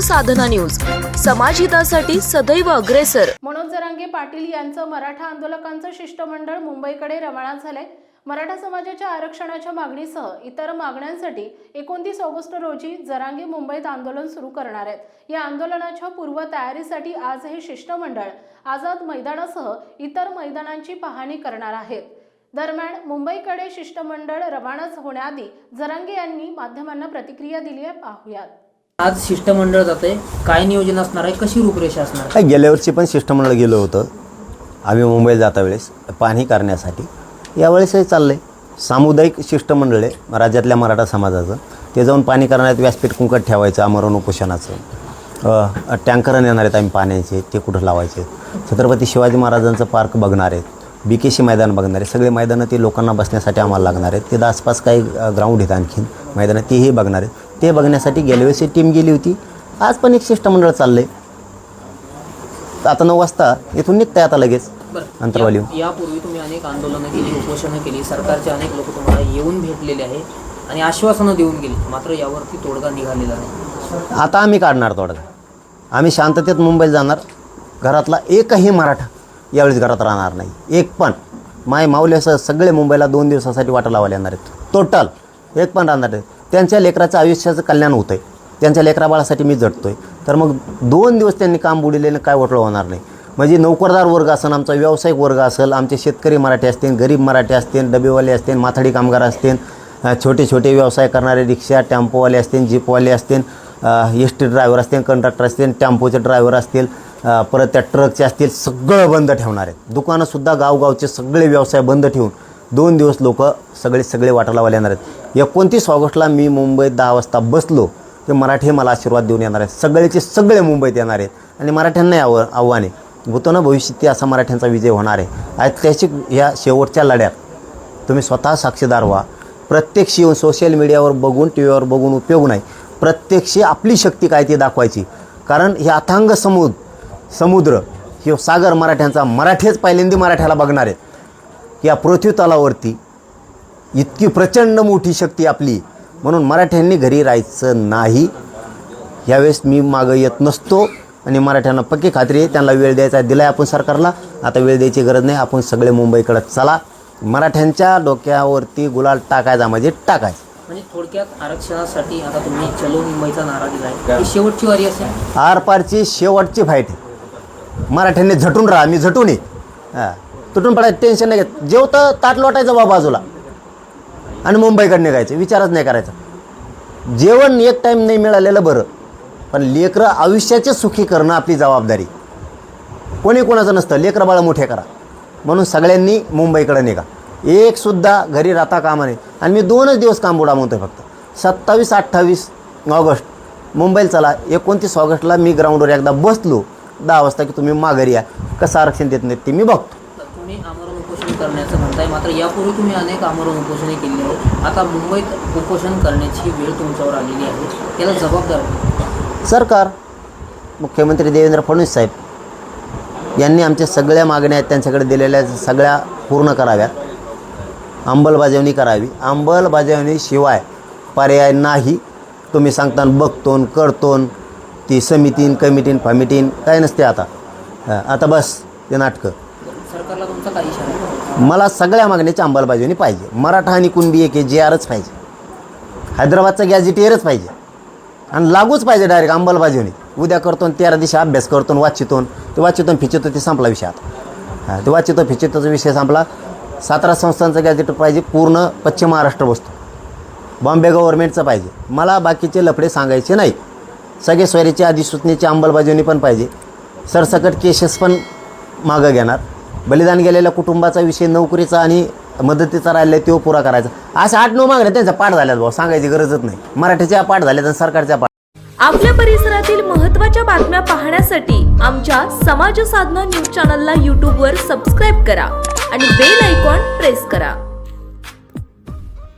साधना news. समाजहितासाठी सदैव अग्रेसर. मनोज जरांगे पाटील यांचं मराठा आंदोलकांचं शिष्टमंडळ मुंबईकडे रवाना झालंय. मराठा समाजाच्या आरक्षणाच्या मागणीसह इतर मागण्यांसाठी एकोणतीस ऑगस्ट रोजी जरांगे मुंबईत आंदोलन सुरू करणार आहेत. या आंदोलनाच्या पूर्वतयारीसाठी आज हे शिष्टमंडळ आझाद मैदानासह इतर मैदानांची पाहणी करणार आहेत. दरम्यान मुंबईकडे शिष्टमंडळ रवानाच होण्याआधी जरांगे यांनी माध्यमांना प्रतिक्रिया दिली आहे. पाहूयात. आज शिष्टमंडळ जाते. काय नियोजन असणार आहे? कशी रूपरेषा असणार काय गेल्या वर्षी पण शिष्टमंडळ गेलो होतं. आम्ही मुंबईला जाता वेळेस. पाहणी करण्यासाठी. यावेळेसही चाललं आहे सामुदायिक शिष्टमंडळ आहे. राज्यातल्या मराठा समाजाचं. ते जाऊन पाणी करण्यात व्यासपीठ कुंकट ठेवायचं आमरण उपोषणाचं. टँकर टँकरं नेणार आहेत आम्ही पाण्याचे. ते कुठं लावायचे? छत्रपती शिवाजी महाराजांचं पार्क बघणार आहेत. बी के सी मैदान बघणार आहे सगळे मैदानं ते लोकांना बसण्यासाठी आम्हाला लागणार आहेत. तिथं आसपास काही ग्राउंड आहेत आणखीन. मैदानं तेही बघणार आहेत. ते बघण्यासाठी गेल्या टीम गेली होती. आज पण एक शिष्टमंडळ चाललं आहे आता नऊ वाजता इथून निघताय आता लगेच. अंतरवाली यापूर्वी तुम्ही अनेक आंदोलनं केली उपोषणं केली सरकारचे अनेक लोक तुम्हाला येऊन भेटलेले आहे आणि आश्वासनं देऊन गेली. मात्र यावरती तोडगा निघालेला नाही. आता आम्ही काढणार तोडगा. आम्ही शांततेत मुंबईला जाणार. घरातला एकही मराठा यावेळेस घरात राहणार नाही. एक पण. माय माऊल्यासह सगळे मुंबईला दोन दिवसासाठी वाटा लावायला येणार आहेत. टोटल एक पण राहणार नाही. त्यांच्या लेकराचं आयुष्याचं कल्याण होतं आहे त्यांच्या लेकराबाळासाठी मी जटतो आहे तर मग दोन दिवस त्यांनी काम बुडिलेलं काय वटलं होणार नाही. म्हणजे नोकरदार वर्ग असेल आमचा व्यावसायिक वर्ग असेल आमचे शेतकरी मराठी असतील गरीब मराठी असतील डबेवाले असतील माथाडी कामगार असतील छोटे छोटे व्यवसाय करणारे रिक्षा टेम्पोवाले असतील जीपवाले असतील एस टी ड्रायव्हर असतील कंडक्टर असतील टेम्पोचे ड्रायव्हर असतील परत त्या ट्रकचे असतील सगळं बंद ठेवणार आहेत. दुकानंसुद्धा गावगावचे सगळे व्यवसाय बंद ठेवून दोन दिवस लोक सगळे सगळे वाटालावाले येणार आहेत. एकोणतीस ऑगस्टला मी मुंबईत दहा वाजता बसलो ते मराठी मला आशीर्वाद देऊन येणार आहेत. सगळेचे सगळे मुंबईत येणार आहेत. आणि मराठ्यांनाही आव आव्हाने आहे. ना भविष्यात असा मराठ्यांचा विजय होणार आहे. ऐतिहासिक ह्या शेवटच्या लढ्यात तुम्ही स्वतः साक्षीदार व्हा. प्रत्यक्ष येऊन सोशल मीडियावर बघून टी व्हीवर बघून उपयोग नाही. प्रत्यक्ष आपली शक्ती काय ती दाखवायची. कारण हे अथांग समुद समुद्र हे सागर मराठ्यांचा मराठीच पहिल्यांदा मराठ्याला बघणार आहेत. या पृथ्वी तलावरती इतकी प्रचंड मोठी शक्ती आपली. म्हणून मराठ्यांनी घरी राहायचं नाही. यावेळेस मी मागं येत नसतो आणि मराठ्यांना पक्की खात्री आहे त्यांना वेळ द्यायचा दिला आहे आपण सरकारला. आता वेळ द्यायची गरज नाही आपण सगळे मुंबईकडे चला. मराठ्यांच्या डोक्यावरती गुलाल टाकायचा म्हणजे टाकायचा म्हणजे थोडक्यात आरक्षणासाठी आता तुम्ही चलो मुंबईचा नारा दिला शेवटची वारी असेल. आरपारची शेवटची फाईट आहे. मराठ्यांनी झटून राहा मी झटून ये हां. तुटून पडायचं टेन्शन नाही घेत. जेवतं ताट लोटायचं बा बाजूला. आणि मुंबईकडे निघायचं विचारच नाही करायचा. जेवण एक टाईम नाही मिळालेलं बरं. पण लेकरं आयुष्याचे सुखी करणं आपली जबाबदारी. कोणी कोणाचं नसतं लेकरं बाळा मोठे करा. म्हणून सगळ्यांनी मुंबईकडे निघा. एकसुद्धा घरी राहता कामा नाही आणि मी दोनच दिवस काम बुडा म्हणतोय फक्त. सत्तावीस अठ्ठावीस ऑगस्ट. मुंबईला चला. एकोणतीस ऑगस्टला मी ग्राउंडवर एकदा बसलो. दहा वाजता की तुम्ही माघारी या. कसं आरक्षण देत नाहीत ते मी बघतो. तुम्ही आमरण उपोषण करण्याचं म्हणताय. मात्र यापूर्वी तुम्ही अनेक आमरण उपोषणे केली आहेत. आता मुंबईत उपोषण करण्याची वेळ तुमच्यावर आलेली आहे. त्याला जबाबदार सरकार. मुख्यमंत्री देवेंद्र फडणवीस साहेब यांनी आमच्या सगळ्या मागण्या आहेत त्यांच्याकडे दिलेल्या सगळ्या पूर्ण कराव्यात. अंमलबजावणी करावी. अंमलबजावणीशिवाय पर्याय नाही. तुम्ही सांगता बघतोन करतोन ती समितीन कमिटीन फमिटीन काय नसते आता. आता बस ते नाटकं. तुमचा इशारा मला सगळ्या मागण्याची अंमलबजावणी पाहिजे. मराठा आणि कुणबी एक जे आरच पाहिजे. हैदराबादचा गॅझेटियरच पाहिजे. आणि लागूच पाहिजे डायरेक्ट अंमलबजावणी. उद्या करतो आणि तेरा दिवशी अभ्यास करतो वाचितून वाचितो ते वाचितो फिचितो ते संपला विषय आता. हां ते वाचितो फिचितोचा विषय संपला. सातारा संस्थांचं गॅझेट पाहिजे पूर्ण पश्चिम महाराष्ट्र बसतो बॉम्बे गव्हर्नमेंटचं पाहिजे. मला बाकीचे लफडे सांगायचे नाही. सगळे स्वैरीची अधिसूचनेची अंमलबजावणी पण पाहिजे. सरसकट केसेस पण मागं घेणार. बलिदान गेलेल्या कुटुंबाचा विषय नोकरीचा आणि मदतीचा राहिला तो पुरा करायचा. अशा आठ नऊ मागण्या त्यांच्या पाठ झाल्यात भाऊ सांगायची गरजच नाही. मराठीच्या पाठ झाल्यात आणि सरकारच्या पाठ. आपल्या परिसरातील महत्त्वाच्या बातम्या पाहण्यासाठी आमच्या समाज साधना न्यूज चॅनलला यूट्यूबवर सबस्क्राईब करा आणि बेल आयकॉन प्रेस करा.